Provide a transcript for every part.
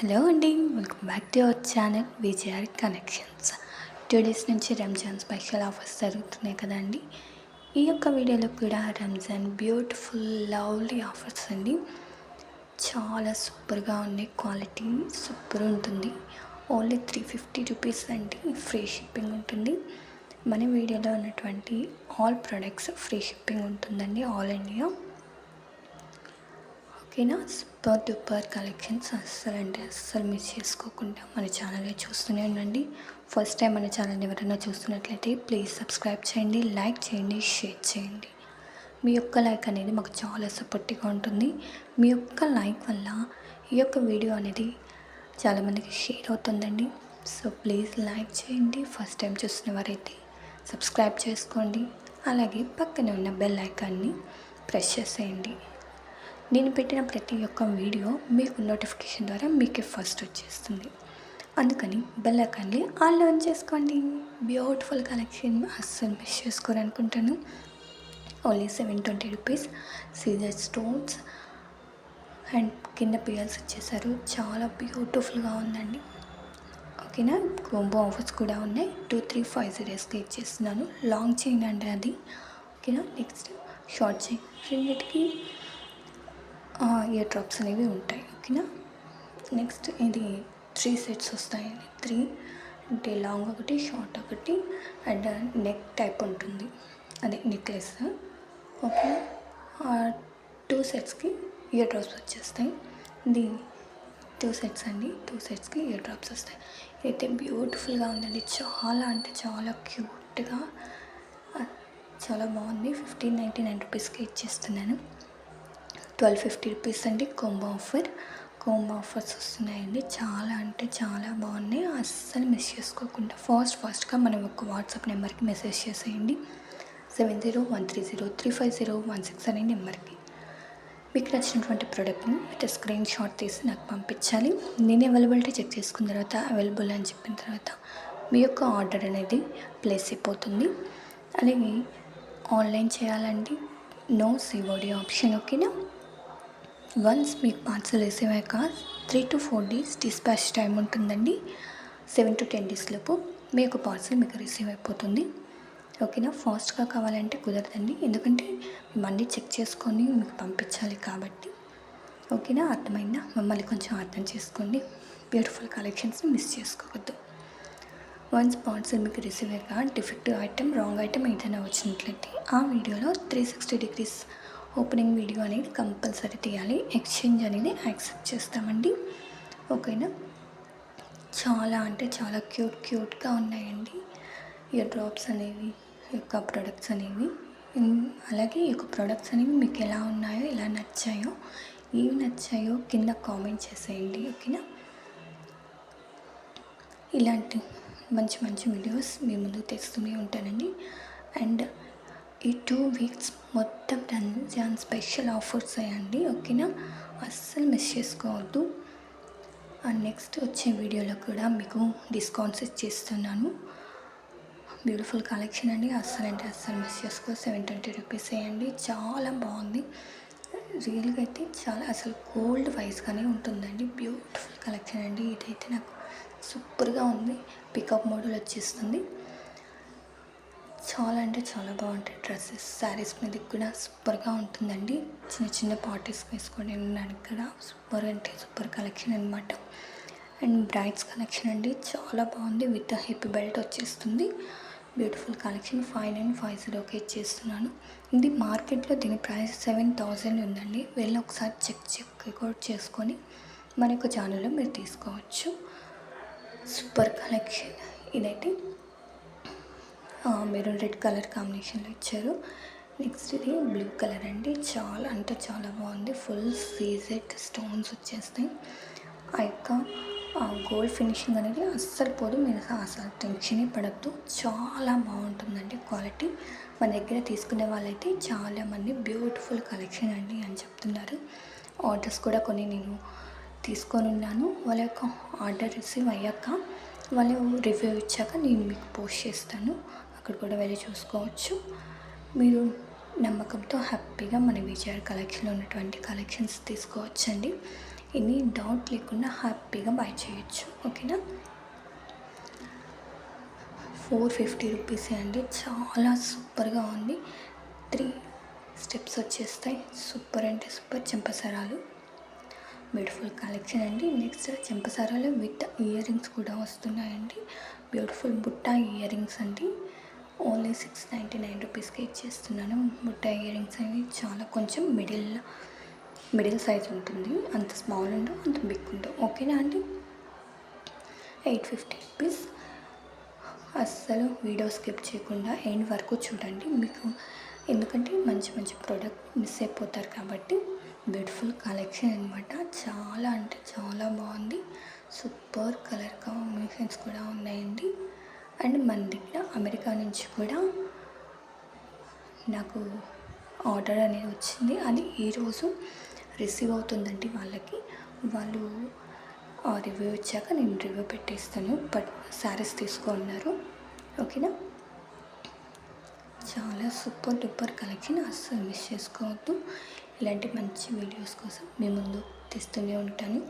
Hello అండి welcome back to our channel విజయర్ connections. Two days నుంచి Ramzan special offers జరుగుతున్నాయి కదండి ఈ యొక్క వీడియోలో కూడా రంజాన్ బ్యూటిఫుల్ లవ్లీ ఆఫర్స్ అండి. చాలా సూపర్గా ఉన్నాయి క్వాలిటీ సూపర్ ఉంటుంది. ఓన్లీ త్రీ ఫిఫ్టీ రూపీస్ అండి ఫ్రీ షిప్పింగ్ ఉంటుంది. మన వీడియోలో ఉన్నటువంటి ఆల్ ప్రొడక్ట్స్ ఫ్రీ షిప్పింగ్ ఉంటుందండి ఆల్ ఇండియా. ఓకేనా? Super duper collections. అస్సలు అంటే అస్సలు మిస్ చేసుకోకుండా మన ఛానల్ని చూస్తూనే ఉండండి. ఫస్ట్ టైం మన ఛానల్ ఎవరైనా చూస్తున్నట్లయితే ప్లీజ్ సబ్స్క్రైబ్ చేయండి లైక్ చేయండి షేర్ చేయండి. మీ యొక్క లైక్ అనేది మాకు చాలా సపోర్టివ్గా ఉంటుంది. మీ యొక్క లైక్ వల్ల ఈ యొక్క వీడియో అనేది చాలామందికి షేర్ అవుతుందండి. సో ప్లీజ్ లైక్ చేయండి. ఫస్ట్ టైం చూసిన వారైతే సబ్స్క్రైబ్ చేసుకోండి. అలాగే పక్కనే ఉన్న బెల్ ఐకాన్ని ప్రెస్ చేసేయండి. నేను పెట్టిన ప్రతి ఒక్క వీడియో మీకు నోటిఫికేషన్ ద్వారా మీకే ఫస్ట్ వచ్చేస్తుంది. అందుకని బెల్ ఐకాన్ని ఆల్ ఆన్ చేసుకోండి. బ్యూటిఫుల్ కలెక్షన్ అస్సలు మిస్ చేసుకోరనుకుంటాను ఓన్లీ సెవెన్ ట్వంటీ రూపీస్ సీజర్ స్టోన్స్ అండ్ కింద పియల్స్ వచ్చేసారు. చాలా బ్యూటిఫుల్గా ఉందండి. ఓకేనా కోంబో ఆఫర్స్ కూడా ఉన్నాయి. టూ త్రీ ఫైవ్ జీరోస్కి ఇచ్చేస్తున్నాను. లాంగ్ చైన్ అండి అది. ఓకేనా నెక్స్ట్ షార్ట్ చైన్ రెండింటికి ఇయర్ డ్రాప్స్ అనేవి ఉంటాయి ఓకేనా? నెక్స్ట్ ఇది త్రీ సెట్స్ వస్తాయండి. త్రీ అంటే లాంగ్ ఒకటి షార్ట్ ఒకటి అండ్ నెక్ టైప్ ఉంటుంది. అదే నెక్లెస్ ఓకే టూ సెట్స్కి ఇయర్ డ్రాప్స్ వచ్చేస్తాయి. ఇది టూ సెట్స్ అండి. టూ సెట్స్కి ఇయర్ డ్రాప్స్ వస్తాయి. అయితే బ్యూటిఫుల్గా ఉందండి. చాలా అంటే చాలా క్యూట్గా చాలా బాగుంది. ఫిఫ్టీన్ నైంటీ నైన్ రూపీస్కి ఇచ్చేస్తున్నాను. ట్వెల్వ్ ఫిఫ్టీ రూపీస్ అండి కోంబో ఆఫర్. కోంబో ఆఫర్స్ వస్తున్నాయండి. చాలా అంటే చాలా బాగున్నాయి. అస్సలు మిస్ చేసుకోకుండా ఫాస్ట్ ఫాస్ట్గా మనం ఒక వాట్సాప్ నెంబర్కి మెసేజ్ చేసేయండి. Seven zero one three zero three five zero one six అనే నెంబర్కి. మీకు నచ్చినటువంటి ప్రోడక్ట్ని విత్ స్క్రీన్ షాట్ తీసి నాకు పంపించాలి. నేను అవైలబిలిటీ చెక్ చేసుకున్న తర్వాత అవైలబుల్ అని చెప్పిన తర్వాత మీ యొక్క ఆర్డర్ అనేది ప్లేస్ అయిపోతుంది. అలాగే ఆన్లైన్ చేయాలండి. నో సిఓడి ఆప్షన్ ఓకేనా? వన్స్ మీకు పార్సల్ రిసీవ్ అయ్యాక three to four days dispatch time ఉంటుందండి. సెవెన్ టు టెన్ డేస్ లోపు మీ యొక్క పార్సల్ మీకు రిసీవ్ అయిపోతుంది. ఓకేనా? ఫాస్ట్గా కావాలంటే కుదరదండి. ఎందుకంటే మళ్ళీ చెక్ చేసుకొని మీకు పంపించాలి కాబట్టి. ఓకేనా? అర్థమైందా? మమ్మల్ని కొంచెం అర్థం చేసుకోండి. బ్యూటిఫుల్ కలెక్షన్స్ని మిస్ చేసుకోవద్దు. వన్స్ పార్సల్ మీకు రిసీవ్ అయ్యాక డిఫెక్టివ్ ఐటెం రాంగ్ ఐటెం ఏదైనా వచ్చినట్లయితే ఆ వీడియోలో three sixty degrees opening video అనేది కంపల్సరీ తీయాలి. ఎక్స్చేంజ్ అనేది యాక్సెప్ట్ చేస్తామండి. ఓకేనా? చాలా అంటే చాలా క్యూట్ క్యూట్గా ఉన్నాయండి. ఇయర్ డ్రాప్స్ అనేవి యొక్క ప్రొడక్ట్స్ అనేవి. అలాగే ఈ యొక్క ప్రొడక్ట్స్ అనేవి మీకు ఎలా ఉన్నాయో ఎలా నచ్చాయో ఏవి నచ్చాయో కింద కామెంట్ చేసేయండి. ఓకేనా? ఇలాంటి మంచి మంచి వీడియోస్ మీ ముందు తెస్తూనే ఉంటానండి. అండ్ ఈ టూ వీక్స్ మొత్తం రంజాన్ స్పెషల్ ఆఫర్స్ అయ్యండి ఓకేనా? అస్సలు మిస్ చేసుకోవద్దు. అండ్ నెక్స్ట్ వచ్చే వీడియోలో కూడా మీకు డిస్కౌంట్స్ ఇచ్చేస్తున్నాను. బ్యూటిఫుల్ కలెక్షన్ అండి. అస్సలు అంటే అస్సలు మిస్ చేసుకో. సెవెన్ ట్వంటీ రూపీస్ వేయండి. చాలా బాగుంది. రియల్గా అయితే చాలా అసలు గోల్డ్ వైజ్గానే ఉంటుందండి. బ్యూటిఫుల్ కలెక్షన్ అండి. ఇదైతే నాకు సూపర్గా ఉంది. పికప్ మోడల్ వచ్చేస్తుంది. చాలా అంటే చాలా బాగుంటాయి డ్రెస్సెస్. శారీస్ మీద కూడా సూపర్గా ఉంటుందండి. చిన్న చిన్న పార్టీస్ వేసుకొని వెళ్ళడానికి కూడా సూపర్ అంటే సూపర్ కలెక్షన్ అనమాట అండ్ బ్రైడ్స్ కలెక్షన్ అండి. చాలా బాగుంది. విత్ హిప్ బెల్ట్ వచ్చేస్తుంది. Beautiful collection. Five nine five జీరోకి ఇచ్చేస్తున్నాను. ఇది మార్కెట్లో దీని ప్రైస్ సెవెన్ థౌజండ్ ఉందండి. వెళ్ళి ఒకసారి చెక్ చెక్ రికార్డ్ చేసుకొని మన యొక్క ఛానల్లో మీరు తీసుకోవచ్చు. Super collection. ఇదైతే మెరూన్ రెడ్ కలర్ కాంబినేషన్లో ఇచ్చారు. నెక్స్ట్ ఇది బ్లూ కలర్ అండి. చాలా అంటే చాలా బాగుంది. ఫుల్ సీజెడ్ స్టోన్స్ వచ్చేస్తాయి. ఆ యొక్క గోల్డ్ ఫినిషింగ్ అనేది అస్సలు పోదు. మీరు అసలు టెన్షనే పడద్దు. చాలా బాగుంటుందండి క్వాలిటీ. మన దగ్గర తీసుకునే వాళ్ళైతే చాలామంది బ్యూటిఫుల్ కలెక్షన్ అండి అని చెప్తున్నారు. ఆర్డర్స్ కూడా కొన్ని నేను తీసుకొని ఉన్నాను. వాళ్ళ యొక్క ఆర్డర్ రిసీవ్ అయ్యాక వాళ్ళు రివ్యూ ఇచ్చాక నేను మీకు పోస్ట్ చేస్తాను. అక్కడ కూడా వెళ్ళి చూసుకోవచ్చు. మీరు నమ్మకంతో హ్యాపీగా మన విజయవాడ కలెక్షన్లో ఉన్నటువంటి కలెక్షన్స్ తీసుకోవచ్చండి. ఎనీ డౌట్ లేకుండా హ్యాపీగా బై చేయొచ్చు. ఓకేనా? ఫోర్ ఫిఫ్టీ రూపీస్ అండి. చాలా సూపర్గా ఉంది. త్రీ స్టెప్స్ వచ్చేస్తాయి. సూపర్ అంటే సూపర్ చెంపసరాలు. బ్యూటిఫుల్ కలెక్షన్ అండి. నెక్స్ట్ చెంపసరాలు విత్ ఇయర్ రింగ్స్ కూడా వస్తున్నాయండి. బ్యూటిఫుల్ బుట్ట ఇయర్ రింగ్స్ అండి. ఓన్లీ సిక్స్ నైంటీ నైన్ రూపీస్కి ఇచ్చేస్తున్నాను. బుట్ట ఇయర్ రింగ్స్ అనేవి చాలా కొంచెం మిడిల్ మిడిల్ సైజ్ ఉంటుంది. అంత స్మాల్ ఉండవు అంత బిగ్ ఉండవు. ఓకేనా అండి? Eight fifty rupees. అస్సలు వీడియో స్కిప్ చేయకుండా ఎండ్ వరకు చూడండి. మీకు ఎందుకంటే మంచి మంచి ప్రోడక్ట్ మిస్ అయిపోతారు కాబట్టి బ్యూటిఫుల్ కలెక్షన్ అనమాట చాలా అంటే చాలా బాగుంది. సూపర్ కలర్ కాంబినేషన్స్ కూడా ఉన్నాయండి. అండ్ మన దగ్గర అమెరికా నుంచి కూడా నాకు ఆర్డర్ అనేది వచ్చింది. అది ఈరోజు రిసీవ్ అవుతుందండి వాళ్ళకి. వాళ్ళు రివ్యూ ఇచ్చాక నేను రివ్యూ పెట్టేస్తాను. బట్ శారీస్ తీసుకున్నారు. ఓకేనా? చాలా సూపర్ డూపర్ కలెక్షన్. అస్సలు మిస్ చేసుకోవద్దు. ఇలాంటి మంచి వీడియోస్ కోసం మీ ముందు తెస్తూనే ఉంటాను.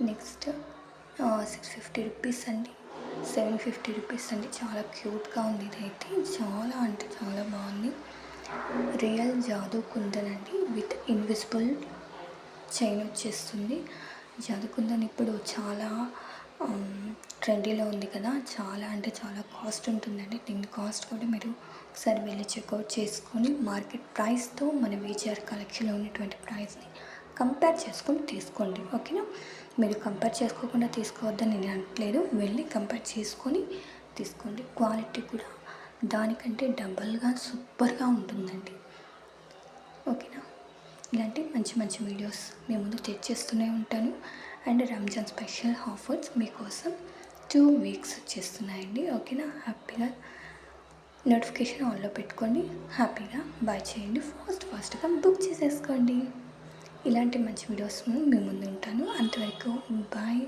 నెక్స్ట్ సిక్స్ ఫిఫ్టీ రూపీస్ అండి. సెవెన్ ఫిఫ్టీ రూపీస్ అండి. చాలా క్యూట్గా ఉంది ఇదైతే చాలా అంటే చాలా బాగుంది. రియల్ జాదు కుందన్ అండి. విత్ ఇన్విజిబుల్ చైన్ వచ్చేస్తుంది. జాదు కుందన్ ఇప్పుడు చాలా ట్రెండీలో ఉంది కదా. చాలా అంటే చాలా కాస్ట్ ఉంటుందండి. దీని కాస్ట్ కూడా మీరు ఒకసారి వెళ్ళి చెక్అవుట్ చేసుకొని మార్కెట్ ప్రైస్తో మన విజిఆర్ కలెక్షన్లో ఉన్నటువంటి ప్రైస్ని కంపేర్ చేసుకొని తీసుకోండి ఓకేనా? మీరు కంపేర్ చేసుకోకుండా తీసుకోవద్దని నేను అనట్లేదు. వెళ్ళి కంపేర్ చేసుకొని తీసుకోండి. క్వాలిటీ కూడా దానికంటే డబల్గా సూపర్గా ఉంటుందండి. ఓకేనా? ఇలాంటి మంచి మంచి వీడియోస్ మీ ముందు తెచ్చేస్తూనే ఉంటాను. అండ్ రంజాన్ స్పెషల్ ఆఫర్స్ మీకోసం టూ వీక్స్ వచ్చేస్తున్నాయండి ఓకేనా? హ్యాపీగా నోటిఫికేషన్ ఆన్లో పెట్టుకోండి హ్యాపీగా బాయ్ చేయండి. ఫాస్ట్ ఫాస్ట్గా బుక్ చేసేసుకోండి. ఇలాంటి మంచి వీడియోస్ మీ ముందు ఉంటాను. అంతవరకు బాయ్.